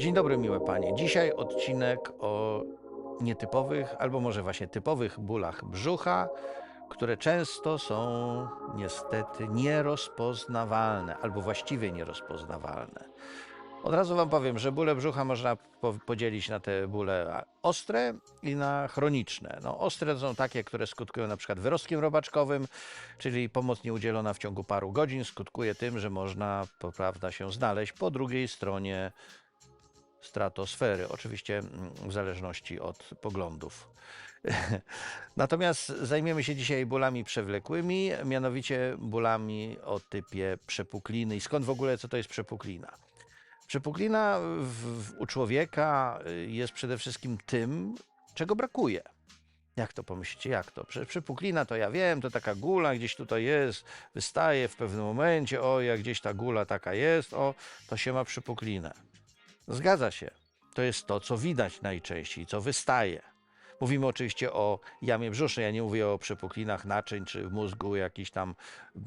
Dzień dobry, miłe panie. Dzisiaj odcinek o nietypowych, albo może właśnie typowych bólach brzucha, które często są niestety nierozpoznawalne, albo właściwie nierozpoznawalne. Od razu wam powiem, że bóle brzucha można po- podzielić na te bóle ostre i na chroniczne. No, ostre to są takie, które skutkują na przykład wyrostkiem robaczkowym, czyli pomoc nieudzielona w ciągu paru godzin skutkuje tym, że można, prawda, się znaleźć po drugiej stronie stratosfery, oczywiście mm, w zależności od poglądów. Natomiast zajmiemy się dzisiaj bólami przewlekłymi, mianowicie bólami o typie przepukliny. I skąd w ogóle co to jest przepuklina? Przepuklina w, w, u człowieka y, jest przede wszystkim tym, czego brakuje. Jak to pomyślicie, jak to? Prze- Przepuklina to ja wiem, to taka gula gdzieś tutaj jest, wystaje w pewnym momencie, o, jak gdzieś ta gula taka jest, o, to się ma przepuklinę. Zgadza się. To jest to, co widać najczęściej, co wystaje. Mówimy oczywiście o jamie brzusznej, ja nie mówię o przepuklinach naczyń czy w mózgu, jakichś tam,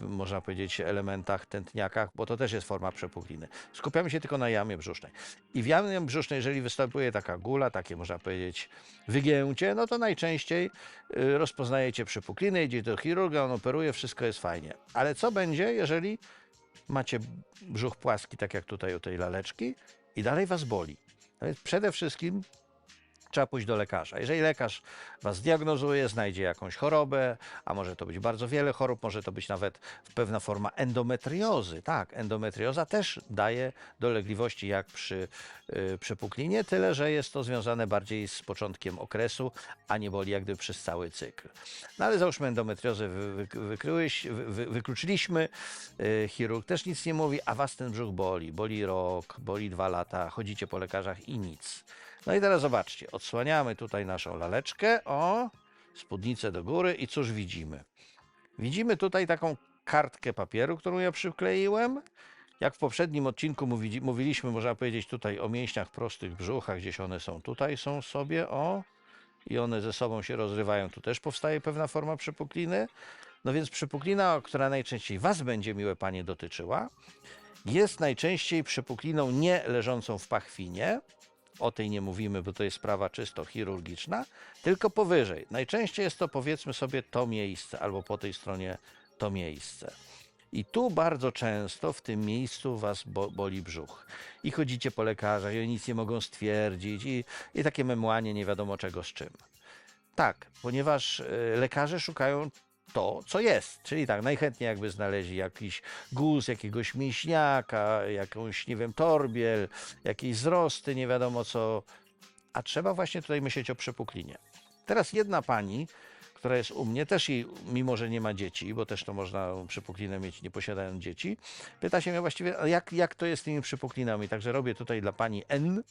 można powiedzieć, elementach, tętniakach, bo to też jest forma przepukliny. Skupiamy się tylko na jamie brzusznej. I w jamie brzusznej, jeżeli występuje taka gula, takie można powiedzieć wygięcie, no to najczęściej y, rozpoznajecie przepuklinę, idziecie do chirurga, on operuje, wszystko jest fajnie. Ale co będzie, jeżeli macie brzuch płaski, tak jak tutaj u tej laleczki, i dalej was boli. No przede wszystkim trzeba pójść do lekarza. Jeżeli lekarz was diagnozuje, znajdzie jakąś chorobę, a może to być bardzo wiele chorób, może to być nawet pewna forma endometriozy. Tak, endometrioza też daje dolegliwości jak przy y, przepuklinie, tyle że jest to związane bardziej z początkiem okresu, a nie boli jak gdyby przez cały cykl. No ale załóżmy endometriozę wy, wy, wykryłeś, wy, wy, wykluczyliśmy, y, chirurg też nic nie mówi, a was ten brzuch boli. Boli rok, boli dwa lata, chodzicie po lekarzach i nic. No i teraz zobaczcie, odsłaniamy tutaj naszą laleczkę, o, spódnicę do góry i cóż widzimy? Widzimy tutaj taką kartkę papieru, którą ja przykleiłem. Jak w poprzednim odcinku mówi, mówiliśmy, można powiedzieć, tutaj o mięśniach prostych brzucha, gdzieś one są tutaj, są sobie, o, i one ze sobą się rozrywają. Tu też powstaje pewna forma przepukliny. No więc przepuklina, która najczęściej Was będzie, miłe Panie, dotyczyła, jest najczęściej przepukliną nie leżącą w pachwinie. O tej nie mówimy, bo to jest sprawa czysto chirurgiczna, tylko powyżej. Najczęściej jest to powiedzmy sobie to miejsce, albo po tej stronie to miejsce. I tu bardzo często w tym miejscu was bo, boli brzuch. I chodzicie po lekarzach, i oni nic nie mogą stwierdzić, i, i takie memłanie nie wiadomo czego z czym. Tak, ponieważ e, lekarze szukają to, co jest. Czyli tak, najchętniej jakby znaleźli jakiś guz, jakiegoś mięśniaka, jakąś, nie wiem, torbiel, jakieś wzrosty, nie wiadomo co. A trzeba właśnie tutaj myśleć o przepuklinie. Teraz jedna pani, która jest u mnie, też jej, mimo że nie ma dzieci, bo też to można przepuklinę mieć nie posiadając dzieci, pyta się mnie właściwie, jak, jak to jest z tymi przepuklinami. Także robię tutaj dla pani N,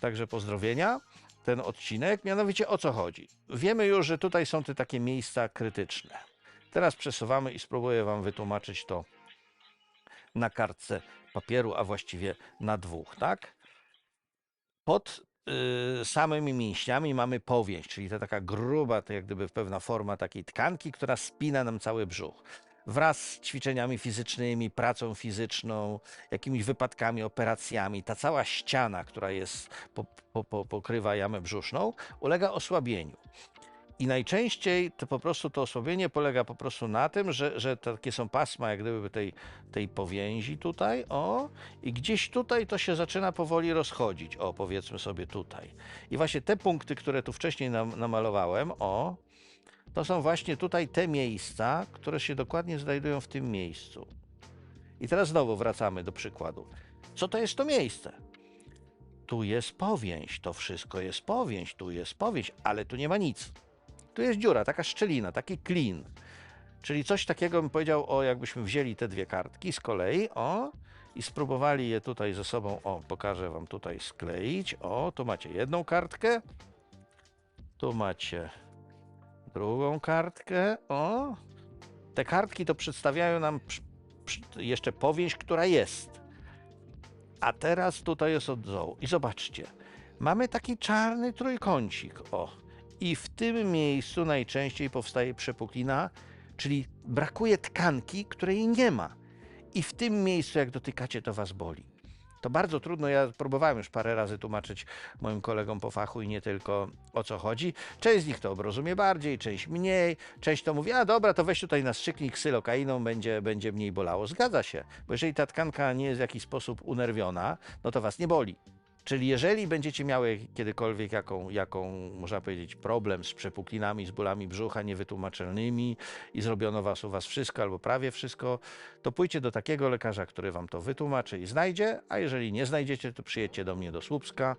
także pozdrowienia, ten odcinek. Mianowicie o co chodzi? Wiemy już, że tutaj są te takie miejsca krytyczne. Teraz przesuwamy i spróbuję Wam wytłumaczyć to na kartce papieru, a właściwie na dwóch, tak? Pod y, samymi mięśniami mamy powięź, czyli to taka gruba, to jak gdyby pewna forma takiej tkanki, która spina nam cały brzuch. Wraz z ćwiczeniami fizycznymi, pracą fizyczną, jakimiś wypadkami, operacjami, ta cała ściana, która jest, po, po, po, pokrywa jamę brzuszną, ulega osłabieniu. I najczęściej to po prostu to osłabienie polega po prostu na tym, że, że takie są pasma jak gdyby tej, tej powięzi tutaj, o, i gdzieś tutaj to się zaczyna powoli rozchodzić, o, powiedzmy sobie tutaj. I właśnie te punkty, które tu wcześniej nam, namalowałem, o, to są właśnie tutaj te miejsca, które się dokładnie znajdują w tym miejscu. I teraz znowu wracamy do przykładu. Co to jest to miejsce? Tu jest powięź, to wszystko jest powięź, tu jest powięź, ale tu nie ma nic. Tu jest dziura, taka szczelina, taki klin. Czyli coś takiego bym powiedział, o jakbyśmy wzięli te dwie kartki z kolei, o, i spróbowali je tutaj ze sobą, o, pokażę wam tutaj skleić, o, tu macie jedną kartkę, tu macie drugą kartkę, o. Te kartki to przedstawiają nam jeszcze powieść, która jest. A teraz tutaj jest od dołu. I zobaczcie, mamy taki czarny trójkącik, o. I w tym miejscu najczęściej powstaje przepuklina, czyli brakuje tkanki, której nie ma. I w tym miejscu, jak dotykacie, to was boli. To bardzo trudno. Ja próbowałem już parę razy tłumaczyć moim kolegom po fachu i nie tylko o co chodzi. Część z nich to rozumie bardziej, część mniej. Część to mówi, a dobra, to weź tutaj na strzyknij ksylokainą, będzie, będzie mniej bolało. Zgadza się, bo jeżeli ta tkanka nie jest w jakiś sposób unerwiona, no to was nie boli. Czyli jeżeli będziecie miały kiedykolwiek jaką, jaką, można powiedzieć, problem z przepuklinami, z bólami brzucha niewytłumaczalnymi i zrobiono was u was wszystko albo prawie wszystko, to pójdźcie do takiego lekarza, który wam to wytłumaczy i znajdzie, a jeżeli nie znajdziecie, to przyjedźcie do mnie do Słupska.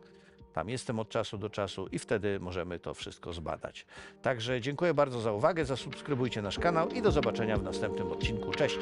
Tam jestem od czasu do czasu i wtedy możemy to wszystko zbadać. Także dziękuję bardzo za uwagę, zasubskrybujcie nasz kanał i do zobaczenia w następnym odcinku. Cześć!